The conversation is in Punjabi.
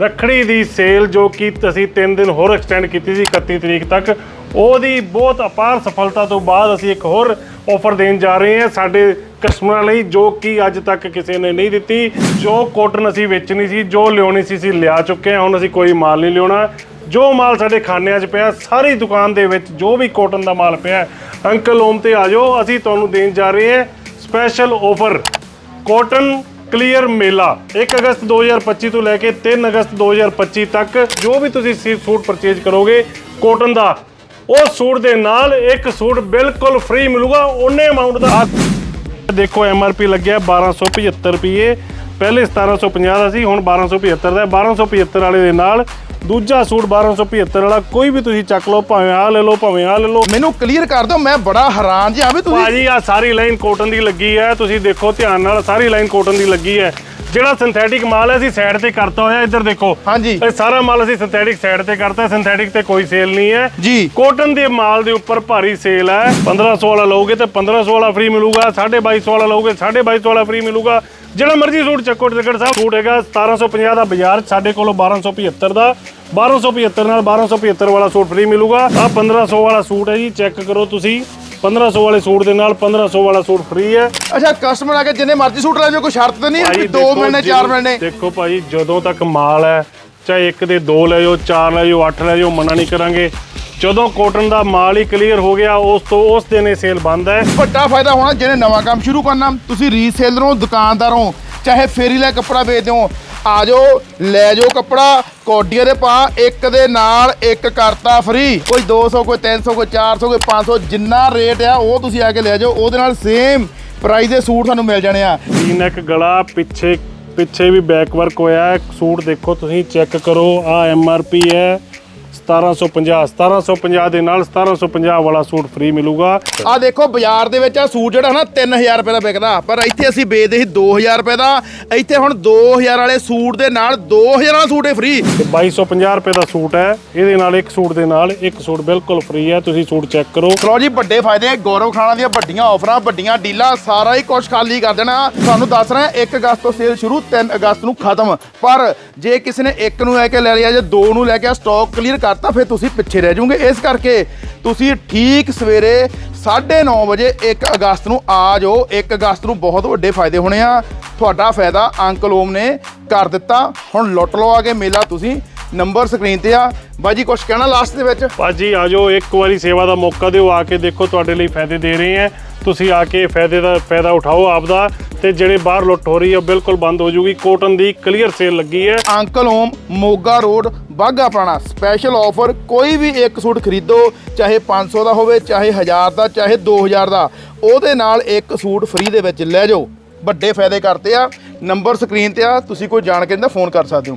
ਰੱਖੜੀ ਦੀ ਸੇਲ ਜੋ ਕਿ ਅਸੀਂ 3 ਦਿਨ ਹੋਰ ਐਕਸਟੈਂਡ ਕੀਤੀ ਸੀ 31 ਤਰੀਕ ਤੱਕ, ਉਹਦੀ ਬਹੁਤ ਅਪਾਰ ਸਫਲਤਾ ਤੋਂ ਬਾਅਦ ਅਸੀਂ ਇੱਕ ਹੋਰ ਆਫਰ ਦੇਣ ਜਾ ਰਹੇ ਹਾਂ ਸਾਡੇ ਕਸਟਮਰਾਂ ਲਈ, ਜੋ ਕਿ ਅੱਜ ਤੱਕ ਕਿਸੇ ਨੇ ਨਹੀਂ ਦਿੱਤੀ, ਜੋ ਕੋਟਨ ਅਸੀਂ ਵੇਚਣੀ ਸੀ, ਜੋ ਲਿਆਉਣੀ ਸੀ, ਅਸੀਂ ਲਿਆ ਚੁੱਕੇ ਹਾਂ, ਹੁਣ ਅਸੀਂ ਕੋਈ ਮਾਲ ਨਹੀਂ ਲਿਆਉਣਾ। ਜੋ ਮਾਲ ਸਾਡੇ ਖਾਨਿਆਂ 'ਚ ਪਿਆ, ਸਾਰੀ ਦੁਕਾਨ ਦੇ ਵਿੱਚ ਜੋ ਵੀ ਕੋਟਨ ਦਾ ਮਾਲ ਪਿਆ, ਅੰਕਲ ਓਮ ਤੇ ਆ ਜਾਓ, ਅਸੀਂ ਤੁਹਾਨੂੰ ਦੇਣ ਜਾ ਰਹੇ ਹਾਂ ਸਪੈਸ਼ਲ ਆਫਰ ਕੋਟਨ ਕਲੀਅਰ ਮੇਲਾ 1 ਅਗਸਤ 2025 ਤੋਂ ਲੈ ਕੇ 3 ਅਗਸਤ 2025 ਤੱਕ ਜੋ ਵੀ ਤੁਸੀਂ ਸੂਟ ਪਰਚੇਜ ਕਰੋਗੇ ਕੋਟਨ ਦਾ, ਉਹ ਸੂਟ ਦੇ ਨਾਲ ਇੱਕ ਸੂਟ ਬਿਲਕੁਲ ਫ੍ਰੀ ਮਿਲੂਗਾ। ਉਹਨੇ ਅਮਾਉਂਟ ਦਾ ਆਹ ਦੇਖੋ ਐਮਆਰਪੀ ਲੱਗਿਆ 1275 ਰੁਪਏ। ਪਹਿਲੇ 1750 ਦਾ ਸੀ, ਹੁਣ 1275 ਦਾ। ਹੈ। 1275 ਵਾਲੇ ਦੇ ਨਾਲ ਦੂਜਾ ਸੂਟ 1275 ਵਾਲਾ ਕੋਈ ਵੀ ਤੁਸੀਂ ਚੱਕ ਲਓ ਭਾਵੇਂ ਆਹ ਲੈ ਲਓ ਭਾਵੇਂ ਆਹ ਲੈ ਲਓ। ਮੈਨੂੰ ਕਲੀਅਰ ਕਰ ਦਿਓ ਮੈਂ ਬੜਾ ਹੈਰਾਨ ਜਿਹਾ ਵੀ ਤੁਸੀਂ ਭਾਜੀ ਆ ਸਾਰੀ ਲਾਈਨ ਕੋਟਨ ਦੀ ਲੱਗੀ ਹੈ ਤੁਸੀਂ ਦੇਖੋ ਧਿਆਨ ਨਾਲ ਸਾਰੀ ਲਾਈਨ ਕੋਟਨ ਦੀ ਲੱਗੀ ਹੈ। ਜਿਹੜਾ ਸਿੰਥੈਟਿਕ ਮਾਲ ਹੈ ਅਸੀਂ ਸਾਈਡ ਤੇ ਕਰਤਾ ਹੋਇਆ ਇੱਧਰ ਦੇਖੋ। ਹਾਂਜੀ। ਇਹ ਸਾਰਾ ਮਾਲ ਅਸੀਂ ਸਿੰਥੈਟਿਕ ਸਾਈਡ ਤੇ ਕਰਤਾ ਸਿੰਥੈਟਿਕ ਤੇ ਕੋਈ ਸੇਲ ਨਹੀਂ ਹੈ। ਜੀ। ਕੋਟਨ ਦੇ ਮਾਲ ਦੇ ਉੱਪਰ ਭਾਰੀ ਸੇਲ ਹੈ। 1500 ਵਾਲਾ ਲਓਗੇ ਤੇ 1500 ਵਾਲਾ ਫ੍ਰੀ ਮਿਲੂਗਾ 2250 ਵਾਲਾ ਲਓਗੇ 2250 ਵਾਲਾ ਫ੍ਰੀ ਮਿਲੂਗਾ। ਜਿਹੜਾ ਮਰਜ਼ੀ ਸੂਟ ਚੱਕੋ ਟਿਕਟ ਸਾਹਿਬ ਸੂਟ ਹੈਗਾ 1750 ਦਾ ਬਾਜ਼ਾਰ ਸਾਡੇ ਕੋਲੋਂ 1275 ਦਾ। 1275 ਨਾਲ 1275 ਵਾਲਾ ਸੂਟ ਫ੍ਰੀ ਮਿਲੂਗਾ। ਆ 1500 ਵਾਲਾ ਸੂਟ ਹੈ ਜੀ ਚੈੱਕ ਕਰੋ ਤੁਸੀਂ। 1500 ਵਾਲੇ ਸੂਟ ਦੇ ਨਾਲ 1500 ਵਾਲਾ ਸੂਟ ਫ੍ਰੀ ਹੈ। ਅੱਛਾ ਕਸਟਮਰ ਆ ਕੇ ਜਿੰਨੇ ਮਰਜ਼ੀ ਸੂਟ ਲੈ ਜਾਓ ਕੋਈ ਸ਼ਰਤ ਤਾਂ ਨਹੀਂ ਹੈ ਵੀ 2 ਦੇਖੋ, ਮਹੀਨੇ 4 ਜਦੋਂ- ਮਹੀਨੇ ਦੇਖੋ ਭਾਈ ਜਦੋਂ ਤੱਕ ਮਾਲ ਹੈ ਚਾਹੇ ਇੱਕ ਦੇ ਦੋ ਲੈ ਜਾਓ ਚਾਰ ਲੈ ਜਾਓ ਅੱਠ ਲੈ ਜਾਓ ਮਨਾ ਨਹੀਂ ਕਰਾਂਗੇ। ਜਦੋਂ ਕੋਟਨ ਦਾ ਮਾਲ ਹੀ ਕਲੀਅਰ ਹੋ ਗਿਆ ਉਸ ਤੋਂ ਉਸ ਦਿਨ ਇਹ ਸੇਲ ਬੰਦ ਹੈ। ਵੱਡਾ ਫਾਇਦਾ ਹੋਣਾ ਜਿਹਨੇ ਨਵਾਂ ਕੰਮ ਸ਼ੁਰੂ ਕਰਨਾ ਤੁਸੀਂ ਰੀਸੇਲਰ ਦੁਕਾਨਦਾਰ ਚਾਹੇ ਫੇਰੀ ਲੈ ਕੱਪੜਾ ਵੇਚਦੇ ਹੋ ਆ ਜਾਓ ਲੈ ਜਾਓ ਕੱਪੜਾ ਕੋਡੀਆਂ ਦੇ ਪਾ, ਇੱਕ ਦੇ ਨਾਲ ਇੱਕ ਕਰਤਾ ਫ੍ਰੀ ਕੋਈ 200 ਕੋਈ 300 ਕੋਈ 400 ਕੋਈ 500 ਜਿੰਨਾ ਰੇਟ ਆ, ਉਹ ਤੁਸੀਂ ਆ ਕੇ ਲੈ ਜਾਓ। ਉਹਦੇ ਨਾਲ ਸੇਮ ਪ੍ਰਾਈਸ ਦੇ ਸੂਟ ਤੁਹਾਨੂੰ ਮਿਲ ਜਾਣੇ ਆ। ਵੀ ਨੈਕ ਗਲਾ ਪਿੱਛੇ ਪਿੱਛੇ ਵੀ ਬੈਕ ਵਰਕ ਹੋਇਆ। ਹੈ ਸੂਟ ਦੇਖੋ ਤੁਸੀਂ ਚੈੱਕ ਕਰੋ। ਆ ਐਮ ਆਰ ਪੀ ਹੈ। 1750 1750 ਦੇ ਨਾਲ 1750 ਵਾਲਾ ਸੂਟ ਫ੍ਰੀ ਮਿਲੂਗਾ। ਆ ਦੇਖੋ ਬਾਜ਼ਾਰ ਦੇ ਵਿੱਚ ਆ ਸੂਟ ਜਿਹੜਾ ਨਾ 3000 ਰੁਪਏ ਦਾ ਵਿਕਦਾ ਪਰ ਇੱਥੇ ਅਸੀਂ ਵੇਚਦੇ ਸੀ 2000 ਰੁਪਏ ਦਾ। ਇੱਥੇ ਹੁਣ 2000 ਵਾਲੇ ਸੂਟ ਦੇ ਨਾਲ 2000 ਵਾਲਾ ਸੂਟ ਹੈ ਫ੍ਰੀ ਤੇ 2250 ਰੁਪਏ ਦਾ ਸੂਟ ਹੈ। ਇਹਦੇ ਨਾਲ ਇੱਕ ਸੂਟ ਦੇ ਨਾਲ ਇੱਕ ਸੂਟ ਬਿਲਕੁਲ ਫ੍ਰੀ ਹੈ। ਤੁਸੀਂ ਸੂਟ ਚੈੱਕ ਕਰੋ। ਚਲੋ ਜੀ ਵੱਡੇ ਫਾਇਦੇ ਗੌਰਵ ਖਾਣਾ ਦੀਆਂ ਵੱਡੀਆਂ ਆਫਰਾਂ ਵੱਡੀਆਂ ਡੀਲਾਂ ਸਾਰਾ ਹੀ ਕੁਝ ਖਾਲੀ ਕਰ ਦੇਣਾ। ਤੁਹਾਨੂੰ ਦੱਸ ਰਿਹਾ 1 ਅਗਸਤ ਤੋਂ ਸੇਲ ਸ਼ੁਰੂ 3 ਅਗਸਤ ਨੂੰ ਖਤਮ। ਪਰ ਜੇ ਕਿਸੇ ਨੇ ਇੱਕ ਨੂੰ ਲੈ ਕੇ ਲੈ ਲਿਆ ਜਾਂ ਦੋ ਨੂੰ ਲੈ ਕੇ ਸਟਾਕ ਕਲੀਅਰ ਕਰਤਾ, ਫਿਰ ਤੁਸੀਂ ਪਿੱਛੇ ਰਹਿ ਜਾਓਗੇ। ਇਸ ਕਰਕੇ ਤੁਸੀਂ ਠੀਕ ਸਵੇਰੇ 9:30 ਵਜੇ 1 ਅਗਸਤ ਨੂੰ ਆ ਜਾਓ। 1 ਅਗਸਤ ਨੂੰ ਬਹੁਤ ਵੱਡੇ ਫਾਇਦੇ ਹੋਣੇ ਆ। ਤੁਹਾਡਾ ਫਾਇਦਾ ਅੰਕਲ ਓਮ ਨੇ ਕਰ ਦਿੱਤਾ। ਹੁਣ ਲੁੱਟ ਲਓ ਆ ਕੇ ਮੇਲਾ, ਤੁਸੀਂ ਨੰਬਰ ਸਕਰੀਨ ਤੇ ਆ। ਬਾਈ ਜੀ ਕੁਝ ਕਹਿਣਾ ਲਾਸਟ ਦੇ ਵਿੱਚ? ਭਾਜੀ ਆਜੋ ਇੱਕ ਵਾਰੀ ਸੇਵਾ ਦਾ ਮੌਕਾ ਦਿਓ। ਆ ਕੇ ਦੇਖੋ, ਤੁਹਾਡੇ ਲਈ ਫਾਇਦੇ ਦੇ ਰਹੇ ਹੈ ਤੁਸੀਂ ਆ ਕੇ ਫਾਇਦੇ ਦਾ, ਫਾਇਦਾ ਉਠਾਓ ਆਪਦਾ। ਤੇ ਜਿਹੜੇ ਬਾਹਰ ਲੁੱਟ ਹੋ ਰਹੀ ਹੈ ਬਿਲਕੁਲ ਬੰਦ ਹੋ ਜੂਗੀ। ਕੋਟਨ ਦੀ ਕਲੀਅਰ ਸੇਲ ਲੱਗੀ ਹੈ। ਅੰਕਲ ਹੋਮ ਮੋਗਾ ਰੋਡ ਬਾਗਾ ਪੁਰਾਣਾ। ਸਪੈਸ਼ਲ ਆਫਰ ਕੋਈ ਵੀ ਇੱਕ ਸੂਟ ਖਰੀਦੋ, ਚਾਹੇ 500 ਦਾ ਹੋਵੇ, ਚਾਹੇ 1000 ਦਾ, ਚਾਹੇ 2000 ਦਾ। ਉਹਦੇ ਨਾਲ ਇੱਕ ਸੂਟ ਫ੍ਰੀ ਦੇ ਵਿੱਚ ਲੈ ਜਾਓ। ਵੱਡੇ ਫਾਇਦੇ ਕਰਤੇ ਆ। ਨੰਬਰ ਸਕਰੀਨ ਤੇ ਆ। ਤੁਸੀਂ ਕੋਈ ਜਾਣਕਾਰੀ ਦਾ ਫੋਨ ਕਰ ਸਕਦੇ ਹੋ।